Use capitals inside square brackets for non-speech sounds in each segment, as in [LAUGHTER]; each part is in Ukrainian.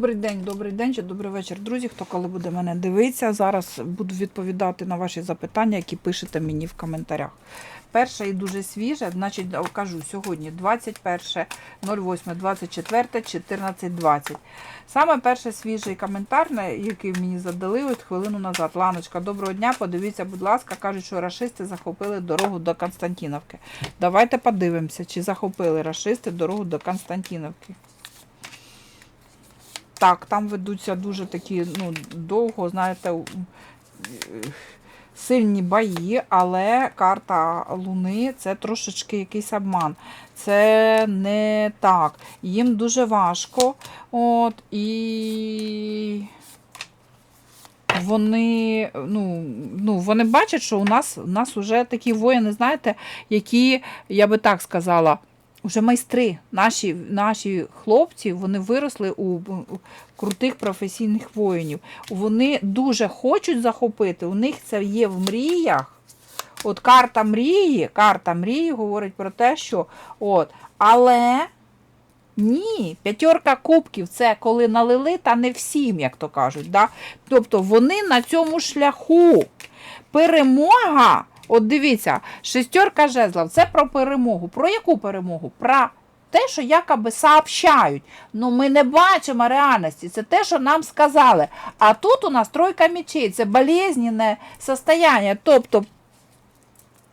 Добрий день, добрий день чи добрий вечір, друзі. Хто коли буде мене дивитися, зараз буду відповідати на ваші запитання, які пишете мені в коментарях. Перше і дуже свіже, значить, кажу сьогодні 21.08.24, 14.20. Саме перше свіжий коментар, який мені задали от хвилину назад. Ланочка, доброго дня, подивіться, будь ласка, кажуть, що рашисти захопили дорогу до Константіновки. Давайте подивимося, чи захопили рашисти дорогу до Константіновки. Так, там ведуться дуже такі, ну, довго, знаєте, сильні бої, але карта Луни це трошечки якийсь обман. Це не так. Їм дуже важко. От, і вони, ну, ну, вони бачать, що у нас, у нас вже такі воїни, знаєте, які, я би так сказала, Уже майстри, наші, наші хлопці, вони виросли у, крутих професійних воїнів. Вони дуже хочуть захопити, у них це є в мріях. От карта мрії, карта мрії говорить про те, що от, але ні, п'ятерка кубків це коли налили, та не всім, як то кажуть. Да? Тобто вони на цьому шляху. Перемога. От дивіться, шестерка жезлов це про перемогу. Про яку перемогу? Про те, що якоби сообщають. Ну ми не бачимо реальності. Це те, що нам сказали. А тут у нас тройка мечей, це болезненне состояние. Тобто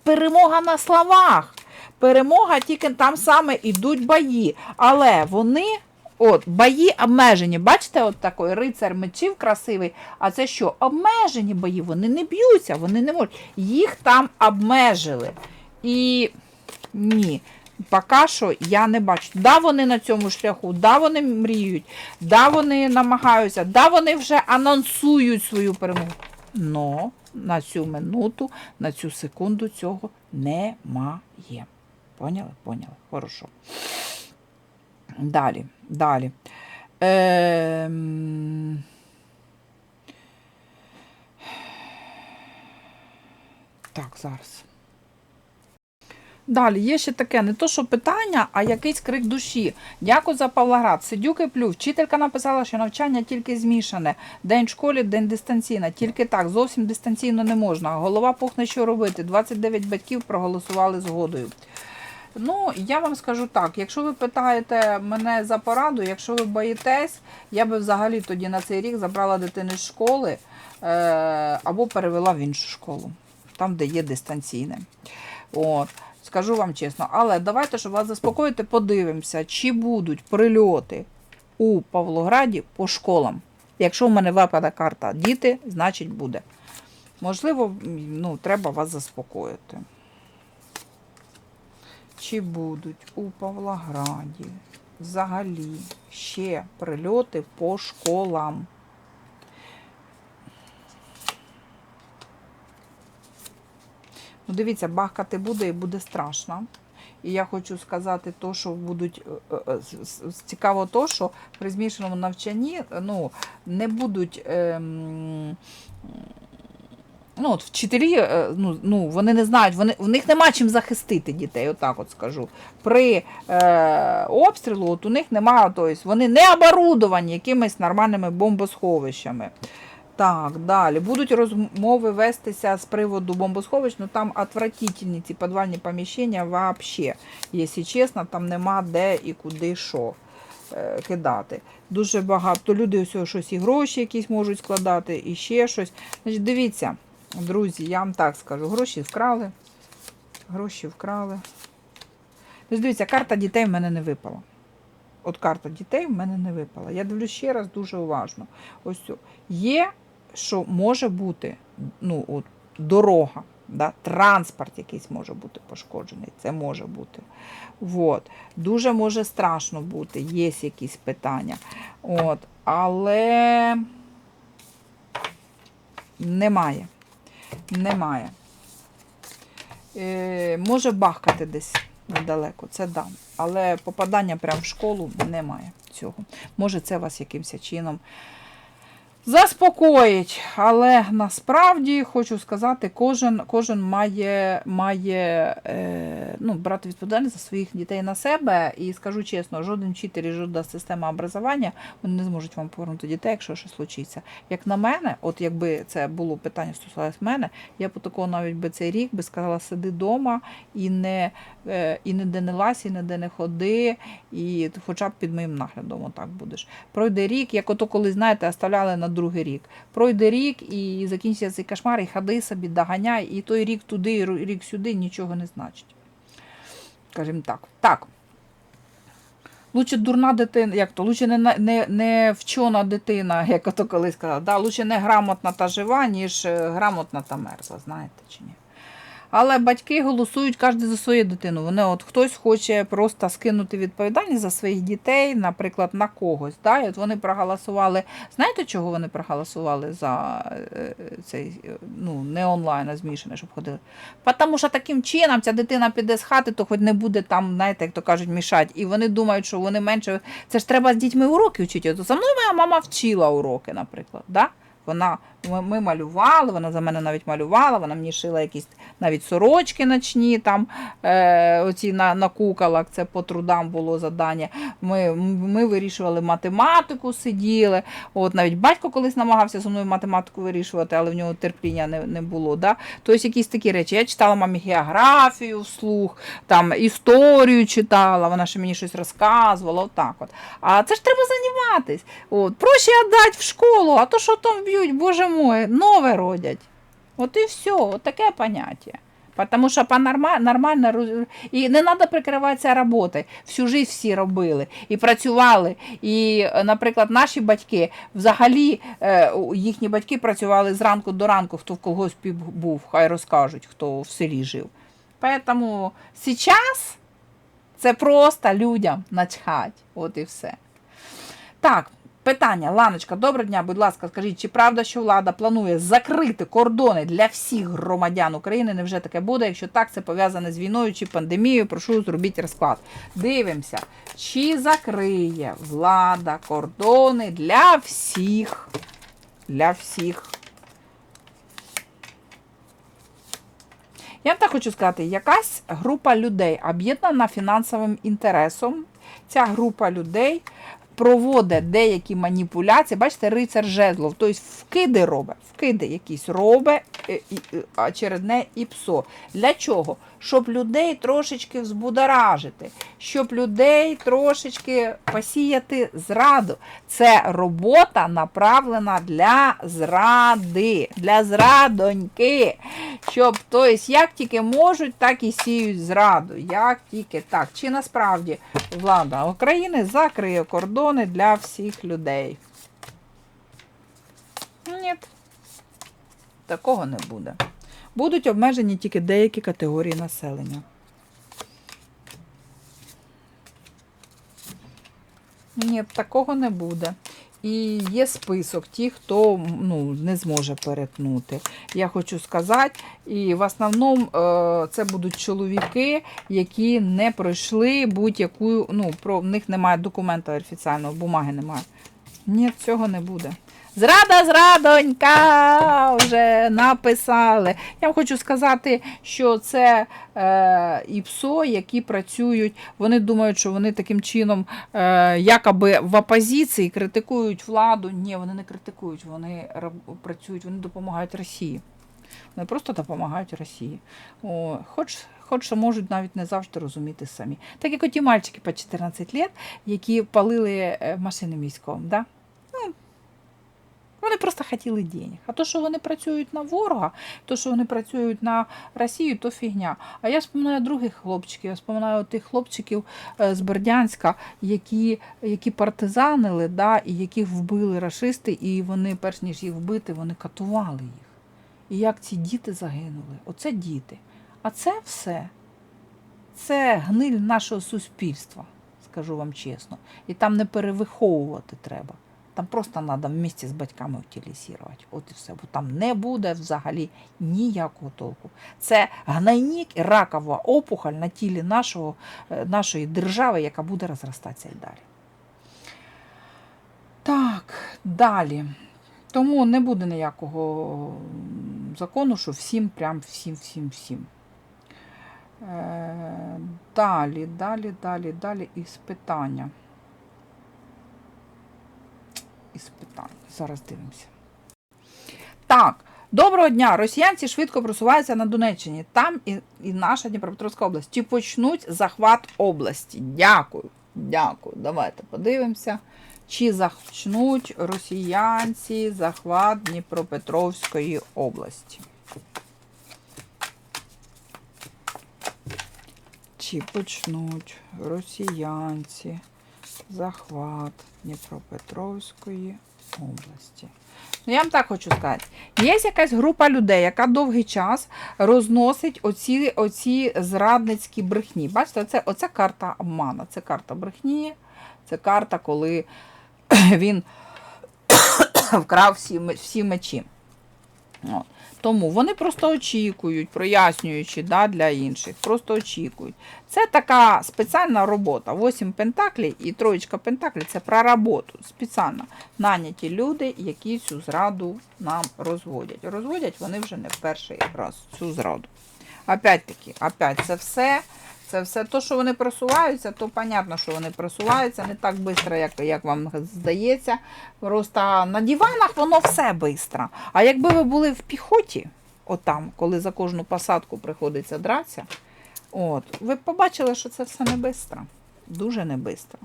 перемога на словах. Перемога тільки там саме йдуть бої. Але вони. От, бої обмежені. Бачите, от такий рицар мечів красивий. А це що? Обмежені бої, вони не б'ються, вони не можуть. Їх там обмежили. І ні, поки що я не бачу. Да, вони на цьому шляху, да, вони мріють, да, вони намагаються, да, вони вже анонсують свою перемогу. Но на цю минуту, на цю секунду цього немає. Поняли? Поняли. Хорошо. Далі, далі. Ем... Так, зараз. Далі, є ще таке, не то, що питання, а якийсь крик душі. Дякую за Павлоград. Сидюк і. Вчителька написала, що навчання тільки змішане. День в школі, день дистанційна. Тільки так, зовсім дистанційно не можна. Голова пухне, що робити. 29 батьків проголосували згодою. Ну, я вам скажу так, якщо ви питаєте мене за пораду, якщо ви боїтесь, я би взагалі тоді на цей рік забрала дитину з школи е, або перевела в іншу школу, там, де є дистанційне. От. Скажу вам чесно, але давайте, щоб вас заспокоїти, подивимося, чи будуть прильоти у Павлограді по школам. Якщо в мене випаде карта діти, значить буде. Можливо, ну, треба вас заспокоїти. Чи будуть у Павлограді взагалі ще прильоти по школам? Ну, дивіться, бахкати буде і буде страшно. І я хочу сказати, то, що будуть е, е, з- цікаво, то, що при змішаному навчанні ну, не будуть. Ем, Ну, от вчителі, е, ну, ну, вони не знають, вони, в них нема чим захистити дітей, отак от скажу. При е, обстрілу от у них немає, тобто вони не оборудовані якимись нормальними бомбосховищами. Так, далі. Будуть розмови вестися з приводу бомбосховищ, ну там отвратительні ці підвальні поміщення вообще, якщо чесно, там нема де і куди що е, кидати. Дуже багато люди ось щось і гроші якісь можуть складати, і ще щось. Значить, дивіться, друзі, я вам так скажу, гроші вкрали. Гроші вкрали. Тобто, дивіться, карта дітей в мене не випала. От карта дітей в мене не випала. Я дивлюсь ще раз дуже уважно. Ось. Є, що може бути ну, от, дорога, да? транспорт якийсь може бути пошкоджений. Це може бути. От. Дуже може страшно бути, є якісь питання. От. Але немає. Немає. Е, може бахкати десь недалеко, це да. Але попадання прямо в школу немає цього. Може, це вас якимось чином заспокоїть. Але насправді хочу сказати, кожен кожен має має е, ну, брати відповідальність за своїх дітей на себе. І скажу чесно, жоден вчитель і жодна система образування вони не зможуть вам повернути дітей, якщо щось случиться. Як на мене, от якби це було питання стосувалося мене, я б такого навіть би цей рік би сказала, сиди вдома і не е, і ніде не лазь, і ніде не ходи, і хоча б під моїм наглядом отак будеш. Пройде рік, як ото коли, знаєте, оставляли на другий рік. Пройде рік і закінчиться цей кошмар, і ходи собі, доганяй, і той рік туди, і рік сюди нічого не значить. Скажімо так. Так. Лучше дурна дитина, як то, лучше не, не, не вчена дитина, [LAUGHS] як ото колись казав, да? лучше не грамотна та жива, ніж е, грамотна та мерзла, знаєте чи ні. Але батьки голосують кожен за свою дитину. Вони от хтось хоче просто скинути відповідальність за своїх дітей, наприклад, на когось. Да? І от вони проголосували. Знаєте, чого вони проголосували за е, цей е, ну, не онлайн, а змішане, щоб ходили? Тому що таким чином ця дитина піде з хати, то хоч не буде там, знаєте, як то кажуть, мішати. І вони думають, що вони менше. Це ж треба з дітьми уроки вчити. От за мною моя мама вчила уроки, наприклад. Да? Вона ми, ми малювали, вона за мене навіть малювала, вона мені шила якісь навіть сорочки ночні, там е, оці на на куколах, це по трудам було задання. Ми ми вирішували математику, сиділи. От Навіть батько колись намагався зі мною математику вирішувати, але в нього терпіння не не було. Да? Тобто якісь такі речі. Я читала мамі географію вслух, там історію читала, вона ще мені щось розказувала. Отак от. А це ж треба займатися. Проще віддати в школу, а то що там б'ють, боже мой, нове родять. От і все, от таке поняття. Тому що нормально і не треба прикриватися роботою. Всю життя всі робили і працювали. І, наприклад, наші батьки взагалі е, їхні батьки працювали зранку до ранку, хто в колгоспі був, хай розкажуть, хто в селі жив. Тому зараз це просто людям начхать. От і все. Так. Питання, Ланочка, доброго дня, будь ласка, скажіть, чи правда, що влада планує закрити кордони для всіх громадян України? Невже таке буде? Якщо так, це пов'язане з війною чи пандемією, прошу зробіть розклад. Дивимося, чи закриє влада кордони для всіх. Для всіх. Я так хочу сказати, якась група людей об'єднана фінансовим інтересом. Ця група людей проводить деякі маніпуляції, бачите, рицар жезлов, тобто вкиди робить, вкиди якісь робить, е, а через не і псо. Для чого? Щоб людей трошечки взбудоражити, щоб людей трошечки посіяти зраду. Це робота направлена для зради, для зрадоньки. Щоб, тобто, як тільки можуть, так і сіють зраду. Як тільки так. Чи насправді влада України закриє кордони для всіх людей? Ні. Такого не буде. Будуть обмежені тільки деякі категорії населення. Ні, такого не буде. І є список ті, хто ну, не зможе перетнути. Я хочу сказати, і в основному е, це будуть чоловіки, які не пройшли будь-яку, ну, про в них немає документа офіційного, бумаги немає. Ні, цього не буде. Зрада, зрадонька, вже написали. Я вам хочу сказати, що це е, і ПСО, які працюють, вони думають, що вони таким чином е, якоби в опозиції критикують владу. Ні, вони не критикують, вони працюють, вони допомагають Росії. Вони просто допомагають Росії. О, Хоч хоч що можуть навіть не завжди розуміти самі. Так як оті мальчики по 14 років, які палили е, машини військовим. Да? Вони просто хотіли денег. А то, що вони працюють на ворога, то, що вони працюють на Росію, то фігня. А я споминаю других хлопчиків, я споминаю тих хлопчиків е, з Бердянська, які які партизанили, да, і яких вбили расисти, і вони, перш ніж їх вбити, вони катували їх. І як ці діти загинули? Оце діти. А це все. Це гниль нашого суспільства, скажу вам чесно. І там не перевиховувати треба. Там просто треба в місті з батьками утилізувати. От і все. Бо там не буде взагалі ніякого толку. Це гнойник і ракова опухоль на тілі нашого, е, нашої держави, яка буде розростатися і далі. Так, далі. Тому не буде ніякого закону, що всім, прям всім, всім, всім. Е, далі, далі, далі, далі із питання. Із питань. Зараз дивимося. Так, доброго дня. Росіянці швидко просуваються на Донеччині. Там і, і наша Дніпропетровська область. Чи почнуть захват області? Дякую. Дякую. Давайте подивимося. Чи почнуть росіянці захват Дніпропетровської області? Чи почнуть росіянці захват Дніпропетровської області? Ну, я вам так хочу сказати: є якась група людей, яка довгий час розносить оці, оці зрадницькі брехні. Бачите, оце, оце карта обмана, це карта брехні, це карта, коли [COUGHS] він [COUGHS] вкрав всі, всі мечі. От. Тому вони просто очікують, прояснюючи да, для інших, просто очікують. Це така спеціальна робота. Восім пентаклів і троєчка пентаклів це про роботу. Спеціально наняті люди, які цю зраду нам розводять. Розводять вони вже не в перший раз цю зраду. Опять-таки, опять це все. Це все то, що вони просуваються, то понятно, що вони просуваються не так швидко, як, як вам здається. Просто на диванах воно все швидко. А якби ви були в піхоті, отам, коли за кожну посадку приходиться дратися, от, ви б побачили, що це все не швидко. Дуже не швидко.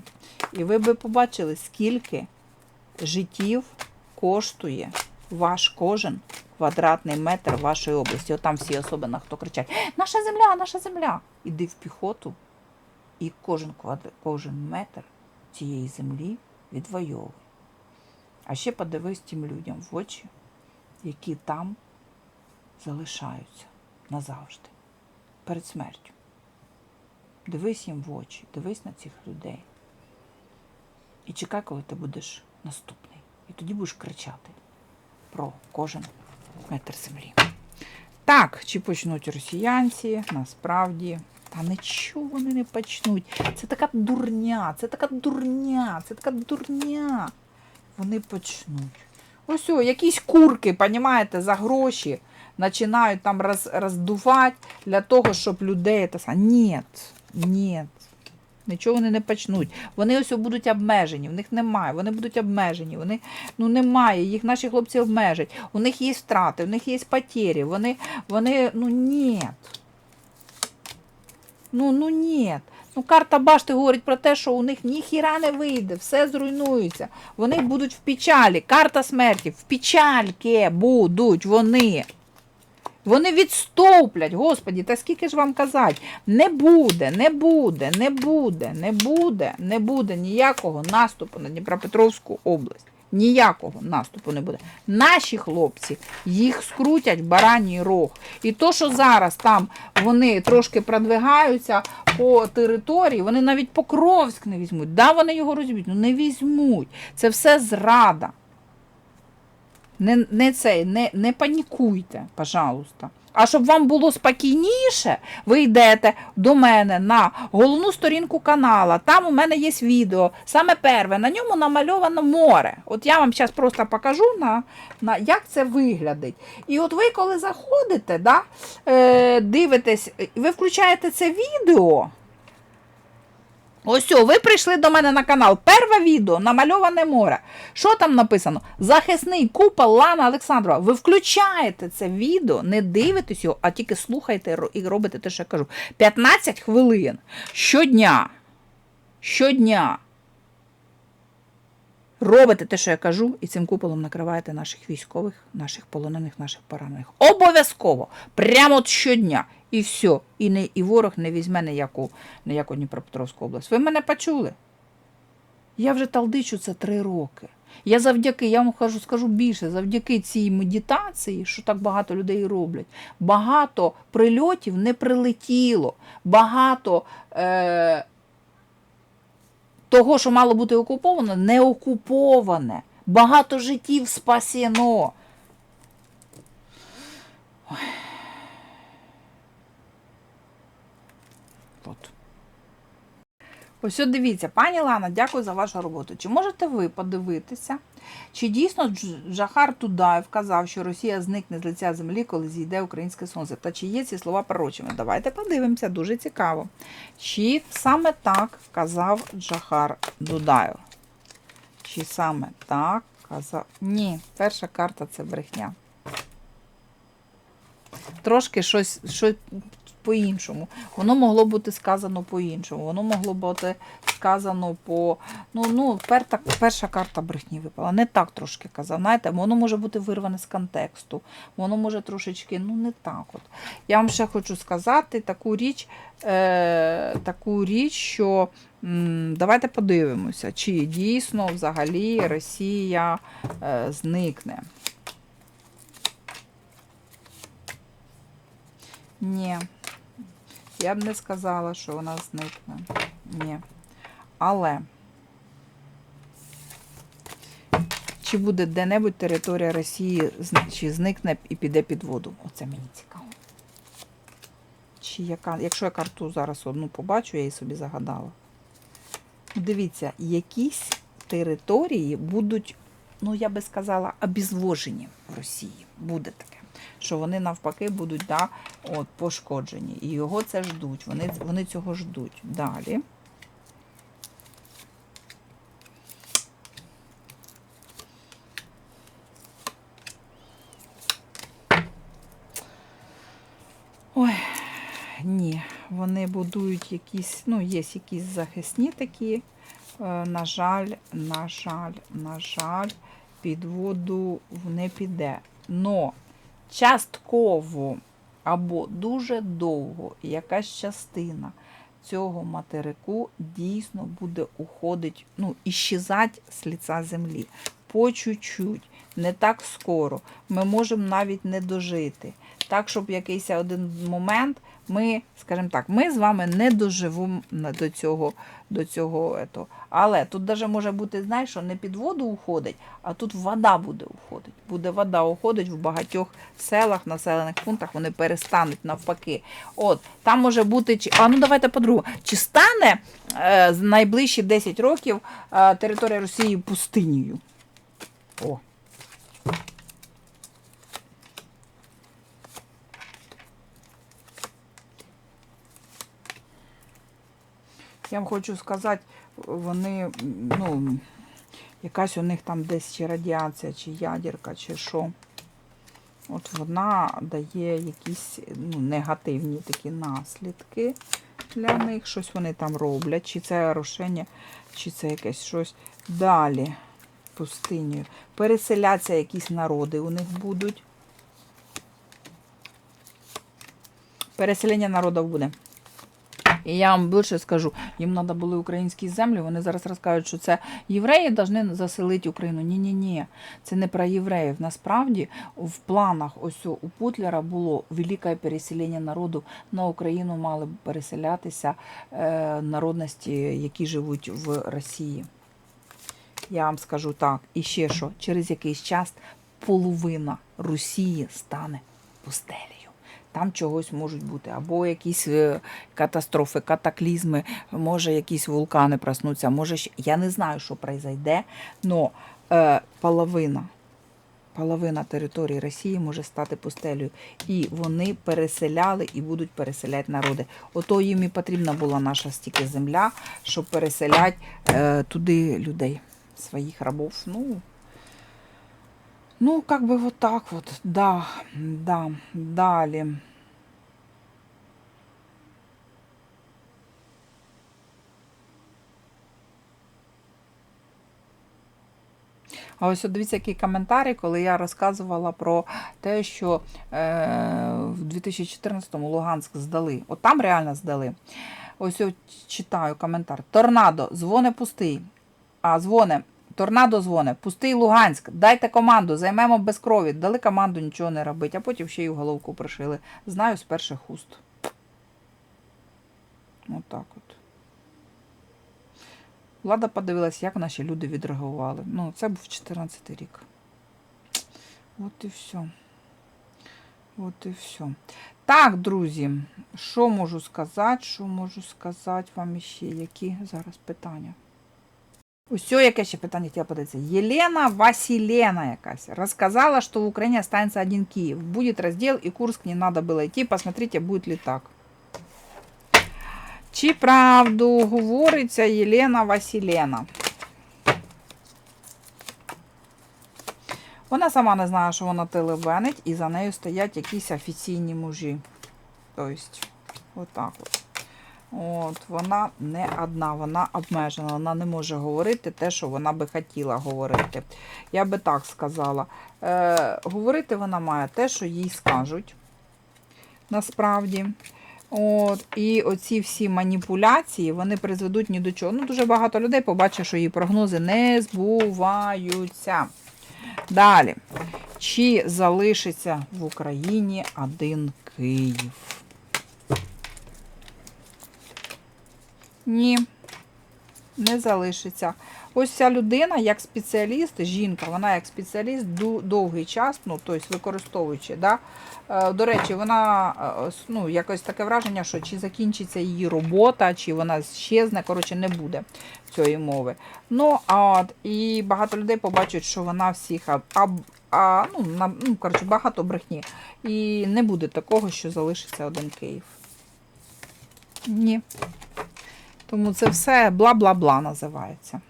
І ви б побачили, скільки життів коштує ваш кожен квадратний метр вашої області. Отам всі особливо, хто кричать: Наша земля, наша земля! Іди в піхоту, і кожен, квадр... кожен метр цієї землі відвоює. А ще подивись тим людям в очі, які там залишаються назавжди, перед смертю. Дивись їм в очі, дивись на цих людей. І чекай, коли ти будеш наступний. І тоді будеш кричати про кожен метр землі. Так, чи почнуть росіянці, насправді. Та нічого вони не почнуть. Це така дурня, це така дурня, це така дурня. Вони почнуть. Ось о, якісь курки, понімаєте, за гроші починають там роз, роздувати для того, щоб людей. Та... Ні, ні. Нічого вони не почнуть. Вони ось будуть обмежені, в них немає. Вони будуть обмежені. Вони ну немає. Їх наші хлопці обмежать. У них є втрати, у них є потері. Вони, вони ну ні. Ну, ну ні. Ну, карта башти говорить про те, що у них ніхіра не вийде, все зруйнується. Вони будуть в печалі. Карта смерті. В печальки будуть вони. Вони відступлять, Господі, та скільки ж вам казати? Не буде, не буде, не буде, не буде, не буде ніякого наступу на Дніпропетровську область. Ніякого наступу не буде. Наші хлопці їх скрутять в бараній рог. І то, що зараз там вони трошки продвигаються по території, вони навіть Покровськ не візьмуть. Да, вони його розб'ють, ну не візьмуть. Це все зрада. Не, не цей, не, не панікуйте, пожалуйста. А щоб вам було спокійніше, ви йдете до мене на головну сторінку канала. Там у мене є відео, саме перше, на ньому намальовано море. От я вам зараз просто покажу, на, на, як це виглядить. І от ви, коли заходите, да, е, дивитесь, ви включаєте це відео. Ось, о, ви прийшли до мене на канал. Перше відео намальоване море. Що там написано? Захисний купол Лана Олександрова. Ви включаєте це відео, не дивитесь його, а тільки слухайте і робите те, що я кажу. 15 хвилин щодня. Щодня. Робите те, що я кажу, і цим куполом накриваєте наших військових, наших полонених, наших поранених. Обов'язково. Прямо от щодня. І все. І, не, і ворог не візьме ніяку, ніяку Дніпропетровську область. Ви мене почули? Я вже талдичу це три роки. Я завдяки, я вам кажу, скажу більше, завдяки цій медитації, що так багато людей роблять, багато прильотів не прилетіло, багато е, того, що мало бути окуповано, не окуповане. Багато життів спасено. От. Ось дивіться, пані Лана, дякую за вашу роботу. Чи можете ви подивитися Чи дійсно Джахар Тудаєв казав, що Росія зникне з лиця землі, коли зійде українське сонце? Та чи є ці слова пророчими? Давайте подивимося, дуже цікаво. Чи саме так казав Джахар Дудаєв? Чи саме так казав? Ні, перша карта це брехня. Трошки щось, щось по-іншому. Воно могло бути сказано по-іншому. Воно могло бути сказано по. Ну, ну перта, перша карта брехні випала. Не так трошки казав. Знаєте, воно може бути вирване з контексту. Воно може трошечки, ну не так. от. Я вам ще хочу сказати таку річ, е, таку річ, що м, давайте подивимося, чи дійсно взагалі Росія е, зникне. Ні. Я б не сказала, що вона зникне. Ні. Але чи буде де-небудь територія Росії, чи зникне і піде під воду? Оце мені цікаво. Чи яка, якщо я карту зараз одну побачу, я її собі загадала. Дивіться, якісь території будуть, ну я би сказала, обезвожені в Росії. Буде таке. Що вони навпаки будуть да, от, пошкоджені. І його це ждуть. Вони, вони цього ждуть. Далі. Ой, ні, вони будують якісь, ну, є якісь захисні такі. Е, На жаль, на жаль, на жаль, під воду не піде. Но частково або дуже довго якась частина цього материку дійсно буде уходить, ну, іщезать з ліця землі. По чуть-чуть, не так скоро. Ми можемо навіть не дожити. Так, щоб якийсь один момент ми, скажімо так, ми з вами не доживемо до цього. До цього ето. Але тут даже може бути, знаєш, що не під воду уходить, а тут вода буде уходить. Буде вода уходить в багатьох селах, населених пунктах, вони перестануть навпаки. От, там може бути, а ну давайте по-другому, чи стане е, з найближчі 10 років е, територія Росії пустинею? О. Я вам хочу сказати, вони, ну, якась у них там десь чи радіація, чи ядерка, чи що. От вона дає якісь ну, негативні такі наслідки для них. Щось вони там роблять, чи це рушення, чи це якесь щось. Далі пустиню. Переселяться якісь народи у них будуть. Переселення народів буде. І я вам більше скажу, їм треба були українські землі. Вони зараз розкажуть, що це євреї повинні заселити Україну. Ні, ні, це не про євреїв. Насправді в планах ось у Путлера було велике переселення народу на Україну. Мали б переселятися е, народності, які живуть в Росії. Я вам скажу так, і ще що, через якийсь час половина Росії стане пустелею. Там чогось можуть бути, або якісь е, катастрофи, катаклізми, може якісь вулкани проснуться, може я не знаю, що произойде, але е, половина, половина території Росії може стати пустелею. І вони переселяли і будуть переселяти народи. Ото їм і потрібна була наша стільки земля, щоб переселяти е, туди людей, своїх рабов. Ну, ну, как бы вот так вот, да, да, далі. А ось дивіться, який коментарі, коли я розказувала про те, що е, в 2014-му Луганськ здали. От там реально здали. Ось от читаю коментар. Торнадо, дзвони пустий. А, дзвони. Торнадо дзвони, пустий Луганськ, дайте команду, займемо без крові. Дали команду нічого не робити, а потім ще й у головку пришили. Знаю з перших уст. Отак от. Влада подивилась, як наші люди відреагували. Ну, це був 14 рік. От і все. От і все. Так, друзі, що можу сказати? Що можу сказати вам іще? Які зараз питання? Усьо, яке ще питання хотіла подивитися. Єлена Василена якась розказала, що в Україні останется один Київ. Буде розділ і Курск не надо было йти. Посмотрите, буде ли так. Чи правду говориться Єлена Василена? Вона сама не знає, що вона телебенить, і за нею стоять якісь офіційні мужі. Тобто, отак от. От, вона не одна, вона обмежена, вона не може говорити те, що вона би хотіла говорити. Я би так сказала. Е, говорити вона має те, що їй скажуть. Насправді. От, і оці всі маніпуляції вони призведуть ні до чого. Ну, дуже багато людей побачить, що її прогнози не збуваються. Далі. Чи залишиться в Україні один Київ? Ні, не залишиться. Ось ця людина, як спеціаліст, жінка, вона як спеціаліст довгий час, ну, тобто використовуючи. Да? Е, До речі, вона е, ну, якось таке враження, що чи закінчиться її робота, чи вона щезне, коротше, не буде цієї мови. Ну, а от, і багато людей побачать, що вона всіх аб- а, ну, на, ну, коротше, багато брехні. І не буде такого, що залишиться один Київ. Ні. Тому це все бла-бла-бла називається.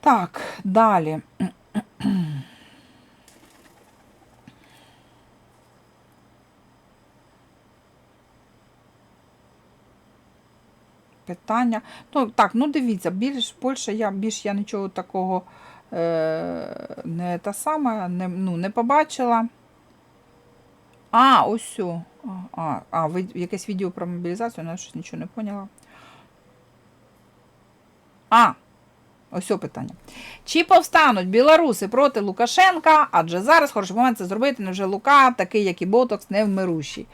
Так, далі. [CLEARS THROAT] Питання. Ну, так, ну дивіться, більш Польща, я більш я нічого такого е, не та саме, не, ну, не побачила. А, ось. А, а, ви якесь відео про мобілізацію, я щось нічого не поняла. А, ось о питання. Чи повстануть білоруси проти Лукашенка? Адже зараз хороший момент це зробити. Невже Лука, такий, як і Ботокс, невмирущий.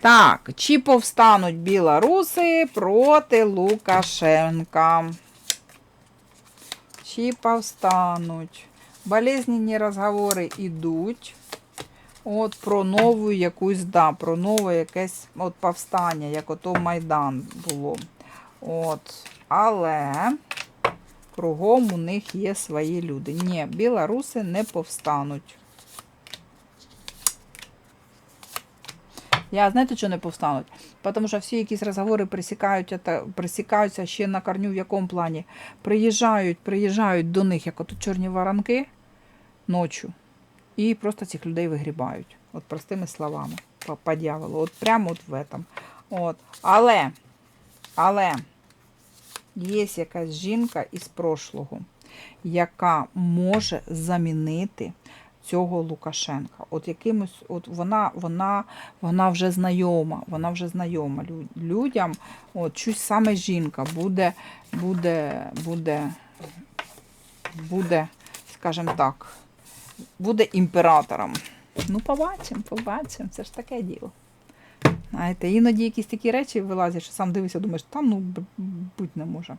Так, чи повстануть білоруси проти Лукашенка? Чи повстануть? Болезненні розговори йдуть. От про нову якусь, да, про нове якесь от повстання, як ото Майдан було. От. Але кругом у них є свої люди. Ні, білоруси не повстануть. Я знаєте, що не повстануть? Тому що всі якісь розговори присікають, присікаються ще на корню в якому плані. Приїжджають, приїжджають до них, як от чорні воронки ночі. І просто цих людей вигрібають. От простими словами. По, по дьяволу. От прямо от в этом. От. Але, але є якась жінка із прошлого, яка може замінити цього Лукашенка. От якимось, от вона, вона, вона вже знайома, вона вже знайома людям. От щось саме жінка буде, буде, буде, буде, скажімо так, буде імператором. Ну, побачимо, побачимо. Це ж таке діло. Знаєте, іноді якісь такі речі вилазять, що сам дивишся, думаєш, та ну будь не може.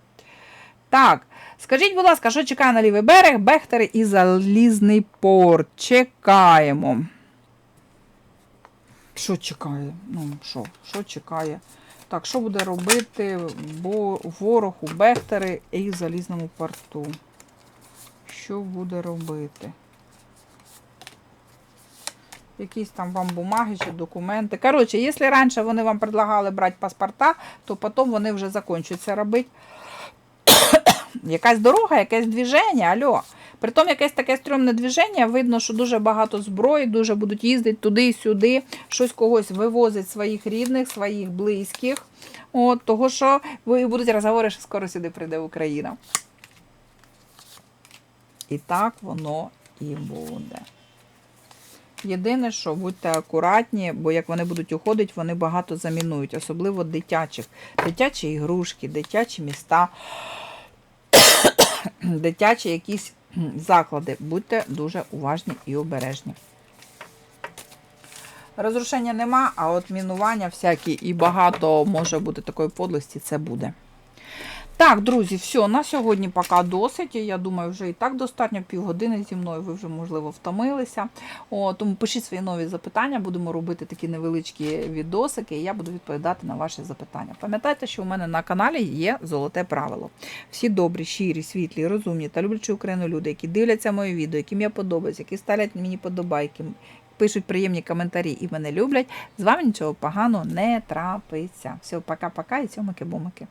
Так, скажіть, будь ласка, що чекає на лівий берег, Бехтери і Залізний порт? Чекаємо. Що чекає? Ну, що? Що чекає? Так, що буде робити ворог у Бехтери і Залізному порту? Що буде робити? Якісь там вам бумаги чи документи. Коротше, якщо раніше вони вам предлагали брати паспорта, то потім вони вже закінчують робити. [COUGHS] Якась дорога, якесь движення, альо. Притом якесь таке стрьомне движення, видно, що дуже багато зброї, дуже будуть їздити туди і сюди, щось когось вивозить своїх рідних, своїх близьких. От, того, що ви- будуть розговори, що скоро сюди прийде Україна. І так воно і буде. Єдине, що будьте акуратні, бо як вони будуть уходити, вони багато замінують, особливо дитячих. Дитячі ігрушки, дитячі міста, [COUGHS] дитячі якісь заклади. Будьте дуже уважні і обережні. Розрушення нема, а от мінування всякі і багато може бути такої подлості, це буде. Так, друзі, все, на сьогодні поки досить. Я думаю, вже і так достатньо півгодини зі мною. Ви вже, можливо, втомилися. О, тому пишіть свої нові запитання, будемо робити такі невеличкі відосики, і я буду відповідати на ваші запитання. Пам'ятайте, що у мене на каналі є золоте правило. Всі добрі, щирі, світлі, розумні та люблячі Україну люди, які дивляться мої відео, яким я подобаюсь, які ставлять мені подобайки. Пишуть приємні коментарі і мене люблять. З вами нічого поганого не трапиться. Все, пока-пока і цьомики-бомики.